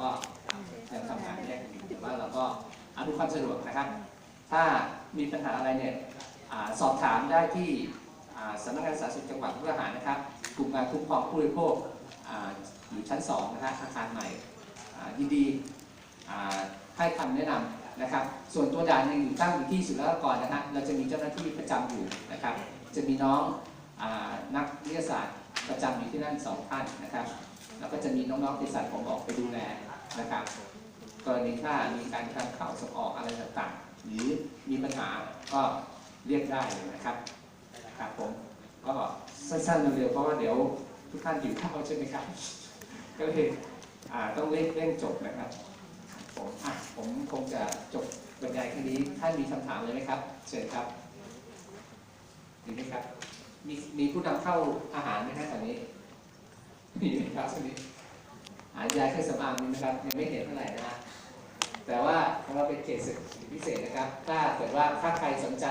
ก็ยังทำงานแยกกันอยู่แต่ว่าเราก็อนวยความสะดวกนะครับ ถ้ามีปัญหาอะไรเนี่ยอสอบถามได้ที่สำนักงานสาธารณสุขจังหวัดมุกดาหารนะครับ กลุ่มงานคุ้มครองผู้บริโภคออยู่ชั้น2นะฮะอาคารใหม่ยินดีให้คำแนะนำนะครับ ส่วนตัวด่านยังอยู่ตั้งอยู่ที่สุรากรนะฮะเราจะมีเจ้าหน้าที่ประจำอยู่นะครับ จะมีน้องอนักวิทยาศาสตร์ประจำอยู่ที่นั่นสองท่านนะครับ แล้วก็จะมีน้องๆเภสัชผมออกไปดูแลนะครับ กรณีถ้ามีการทำข่าวส่งออกอะไรต่างๆ หรือมีปัญหาก็เรียกได้เลยนะครับครับผมก็สั้นๆเร็วๆเพราะว่าเดี๋ยวทุกท่านอยู่ข้าวใช่ไหมครับ ก็เลยต้องเร่งเร่งจบนะครับผมอะผมคงจะจบบรรยายแค่นี้ท่านมีคำถามเลยไหมครับเชิญครับมีไหมครับ มีมีผู้นำเข้าอาหารไหมครับตอนนี้ มีไหมครับตอนนี้อาหายาเครื่องสำอางนี้นะครับยังไม่เห็นเท่าไหร่นะฮะแต่ว่าของเราเป็นเขตเศรษฐกิจพิเศษนะครับ ถ้าเกิดว่าถ้าใครสนใจ